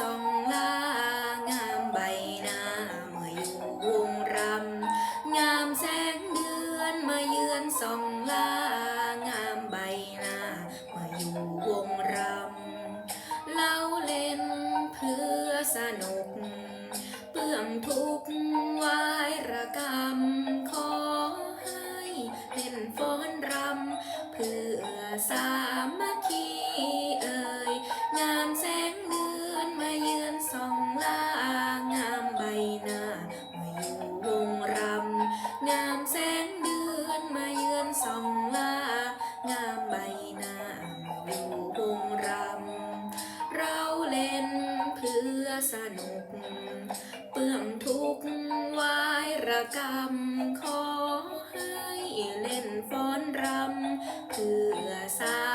ส่ กรรม ขอให้เล่นฟ้อนรำเพื่อสา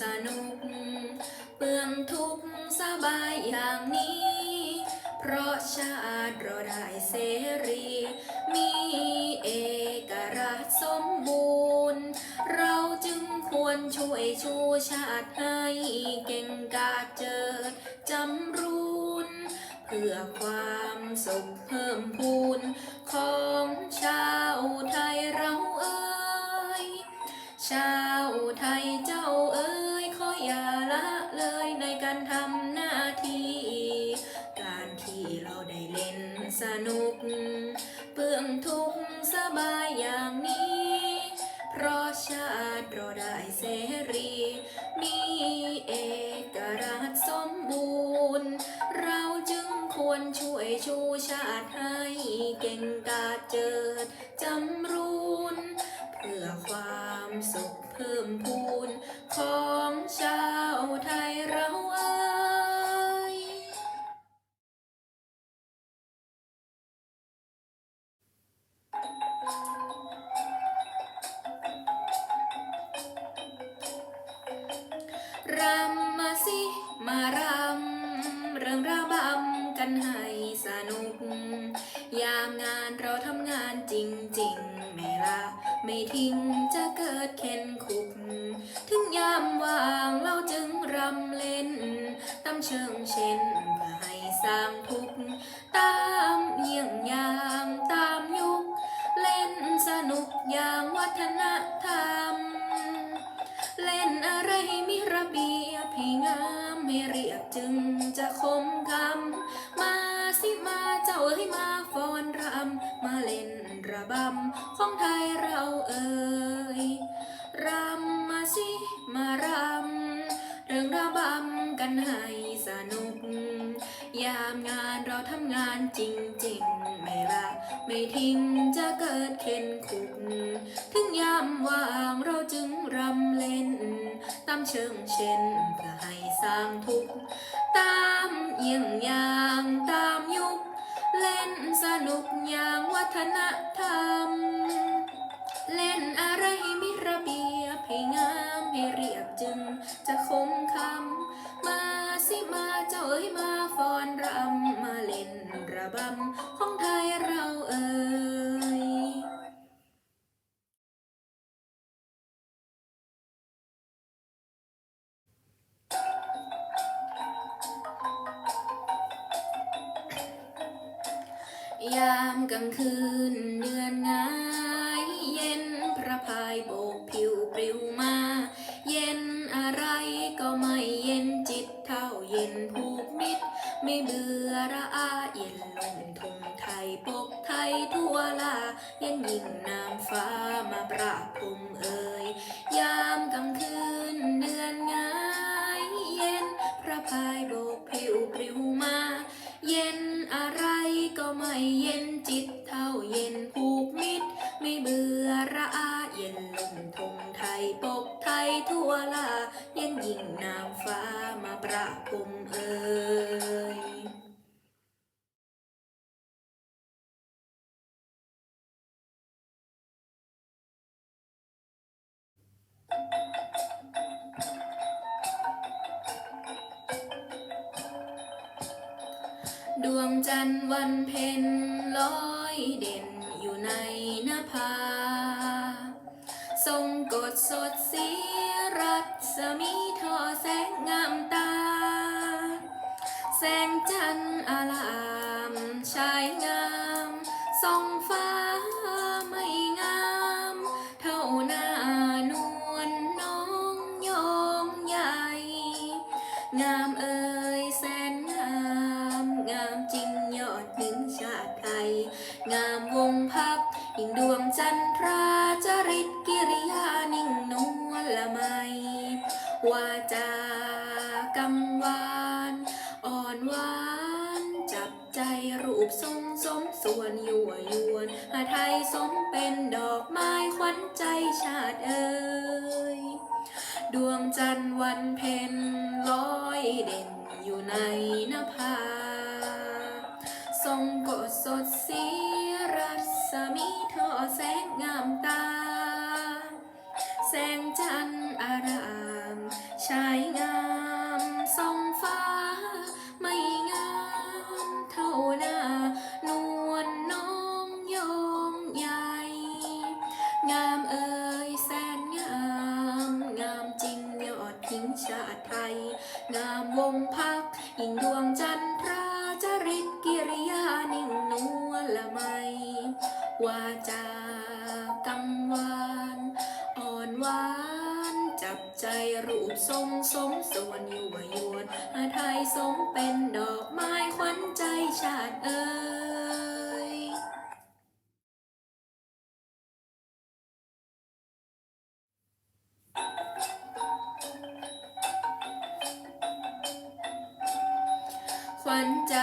สนุก เปลืองทุกสบายอย่างนี้ เพราะชาติเราได้เสรี มีเอกราชสมบูรณ์ เราจึงควรช่วยชูชาติให้เก่งกาจเจิดจำรูนเพื่อความสุขเพิ่มพูนของชาวไทยเราเอ่ยชาวไทยเจ้าเอ๋ย สนุก เปื่องทุกสบายอย่างนี้ เพราะชาติเราได้เสรี มีเอกราชสมบูรณ์ เราจึงควรช่วยชูชาติให้เก่งกาจเจิดจำรูน เพื่อความสุขเพิ่มพูนของชาวไทย เชิงเช่นเพื่อให้สร้างทุกตามเยี่ยงยางตามยุค เล่นสนุกอย่างวัฒนธรรม เล่นอะไรให้มีระเบียบให้งามให้เรียบจึงจะคมคำมาสิมาเจ้าเอ้ยมาฟ้อนรำมาเล่นระบำของไทยเราเอ่ยรำมาสิมารำเรื่องระบำกันให้ นุก ยามงานเราทำงานจริงๆ ไม่ละไม่ทิ้งจะเกิดเข็นขุก ถึงยามว่างเราจึงรำเล่น ตามเชิงเช่นเพื่อให้สร้างทุก ตามเยี่ยงอย่างตามยุค เล่นสนุกอย่างวัฒนธรรม เล่นอะไรให้มีระเบียบให้งามให้เรียบจึงจะคมคำมา มาเจ้าเอ้ยมาฟ้อนรำมาเล่นระบำของไทยเราเอ่ยยามกลางคืนเดือนงายเย็นพระพายโบกผิวปลิวมา เย็นอะไรก็ไม่เย็น เย็นผูกมิตร ไม่เบื่อระอาเย็นลงทงไทยปกไทยทั่วลาเย็นยิ่งน้ำฟ้ามาประพรมเอ่ยยามกลางคืนเดือนงายเย็นพระพายโบกผิวปลิวมา เย็นอะไรก็ไม่เย็นจิตเท่าเย็นผูกมิตร ไม่เบื่อระอาเย็นลมทงไทยปก ยทั่วลาเย็นยิ่งนางฟ้ามาประพรมเอ่ยดวงจันทร์วันเพ็ญลอยเด่นอยู่ในนภา ทรงกฎสดสีรัศมีทอแสงงามตา แสงจันทร์อลา วาจากำวานอ่อนหวานจับใจรูปทรงสมส่วนยั่วยวนหาไทยสมเป็นดอกไม้ขวัญใจชาติเอ่ยดวงจันทร์วันเพ็ญลอยเด่นอยู่ในนภาทรงกฎสดสีรัศมี สมส่วนอยู่วยวนอาไทยสมเป็นดอกไม้ขวัญใจชาติเอ่ยขวัญใจ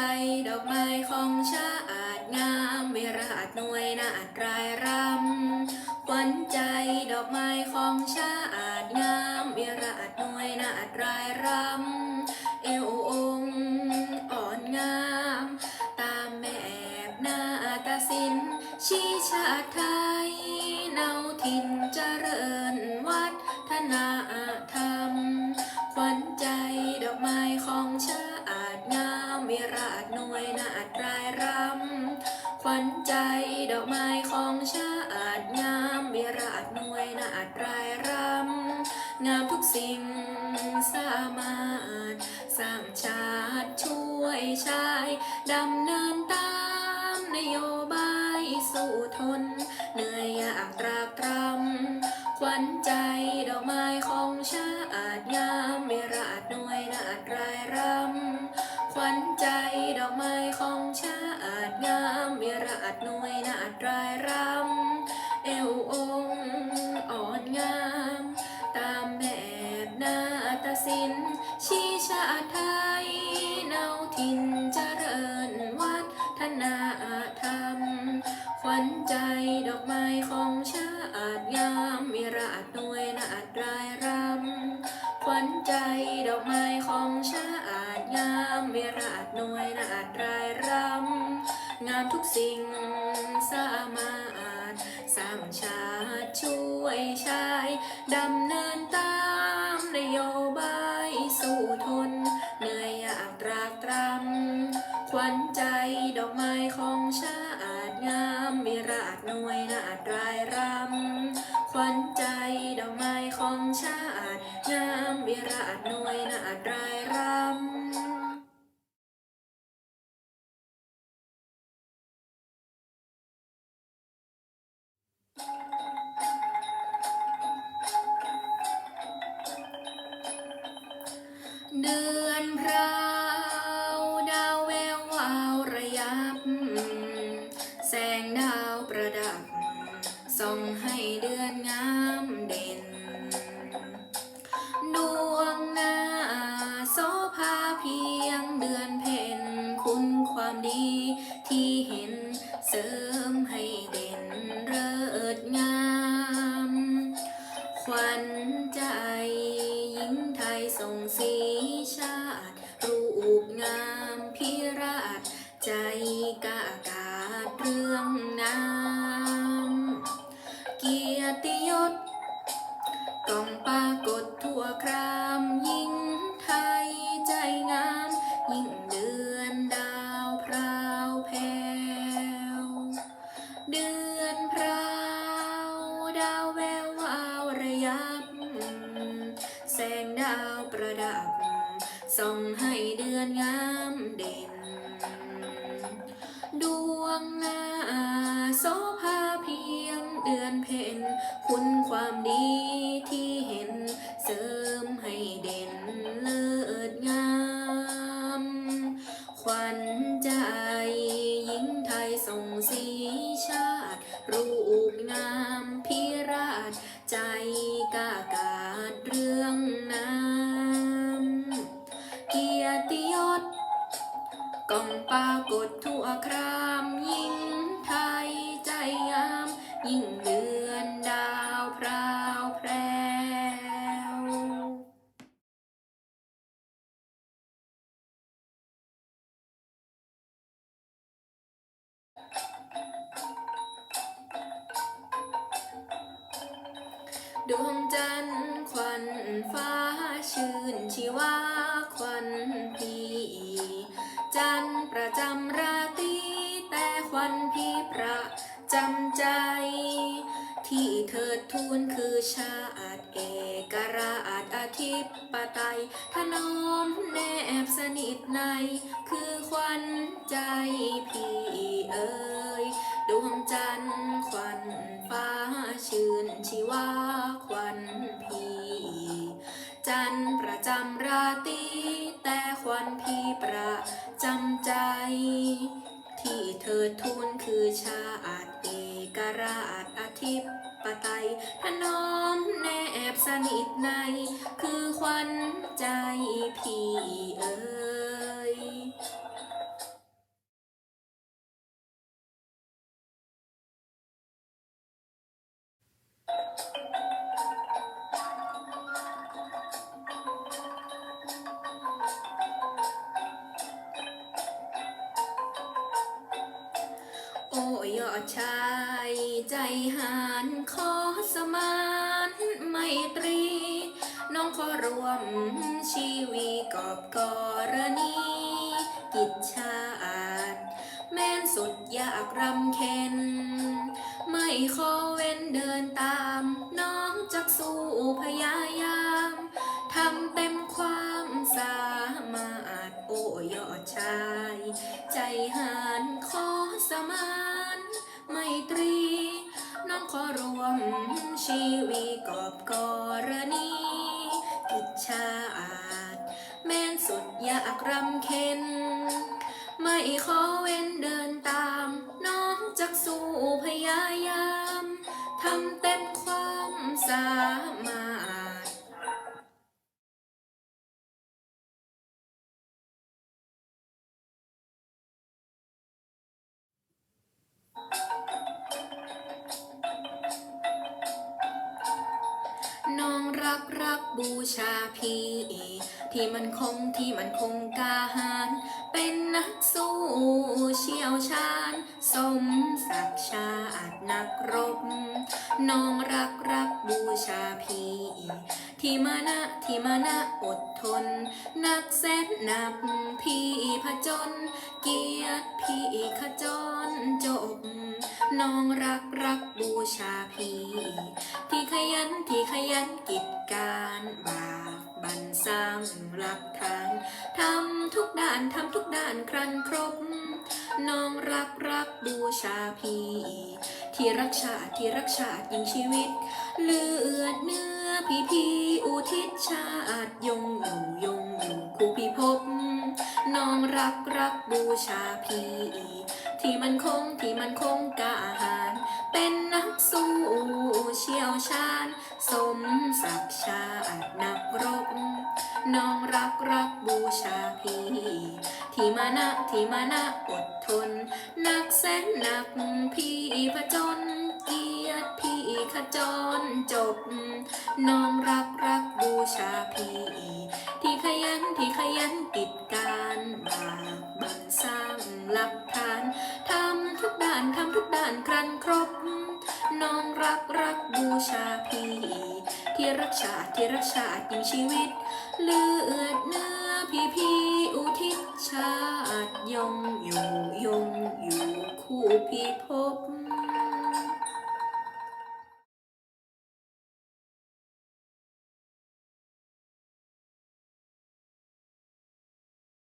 ดอกไม้ของชาติงามวิราชหน่วยนาตรายรำขวัญใจดอกไม้ของชาติ รายราามารถสร้างชาติช่วยชายดำเนินตามนโยบายสู่ทน ชี้ชาไทยเนาถิ่นเจริญวัฒนาธรรม ขวัญใจดอกไม้ของชาติงามวิราชหน่วยนาตรายรำขวัญใจดอกไม้ของชาติงามวิราชหน่วยนาตรายรำงามทุกสิ่งสามารถสร้างชาติช่วยชายดำเนินตา สู่ทน เชาติ รูปงามพิราช ใจกะอากาศเรื่องน้ำเกียรติยศกองปรากฏทั่วครามยิ่ง ส่องให้เดือนงามเด่น ดวงหน้าโสภาเพียงเดือนเพ็ญคุณความดีที่เห็นเสริ ติยศกองปรากฏทั่วครามยิ่งไทยใจงามยิ่งเหลือ ทูลคือชาติเอกราชอธิปไตยถนอมแนบสนิทใน คือควันใจพี่เอ๋ยดวงจันทร์ควันฟ้าชื่นชีวาควันพีจันทร์ประจำราตรีแต่ควันพีประจำใจ ที่เธอทูลคือชาติเอกราชอธิป สนิทใน คือควันใจพี่เอ๋ยโอ้ยอดชายใจหานขอสมา ตรี น้องขอรวมชีวีกอบกรณี กิจชาติ แม้นสุดอยากรำเค็น ไม่ขอเว้นเดินตาม น้องจักสู้พยายามทำเต็มความสามารถโอ้ยอดชาย ใจหานขอสมาน ไม่ตรี ขอรวมชีวีกอบกรณีกิจชาอาจ แม่นสุดยาอักรำเค็นไม่ขอเว้นเดินตาม น้องจักสู้พยายาม ทำเต็มความสามารถ รักรักบูชาพี่ ที่มันคงที่มันคงกาหาร เป็นนักสู้เชี่ยวชาญ สมศักดิ์ชาตินักรบ น้องรักรักบูชาพี่ที่มานะที่มานะอดทน นักแสนนับพี่ผจญเกียรติพี่ขจรจบ น้องรักรักบูชาพี่ที่ขยันที่ขยันกิจการบากบันสร้างหลักฐานทำทุกด้านทำทุกด้านครันครบ น้องรักรักบูชาพี่ที่รักชาติที่รักชาติยิ่งชีวิต เลือดเนื้อพี่พี่อุทิศชาติยงอยู่ยงอยู่คู่พี่พบ น้องรักรักบูชาพี่ที่มันคงที่มันคงกาหาร เป็นนักสู้เชี่ยวชาญ สมศักดิ์ชาตินักรบ น้องรักรักบูชาพี่ที่มานะที่มานะอดทน นักแสนหนักพี่ผจญเกียรติพี่ขจรจบ น้องรักรักบูชาพี่ที่ขยันที่ขยันกิจการ รักชาติที่รักชาติยิ่งชีวิต เลือดเนื้อพี่พี่อุทิศชาติยงอยู่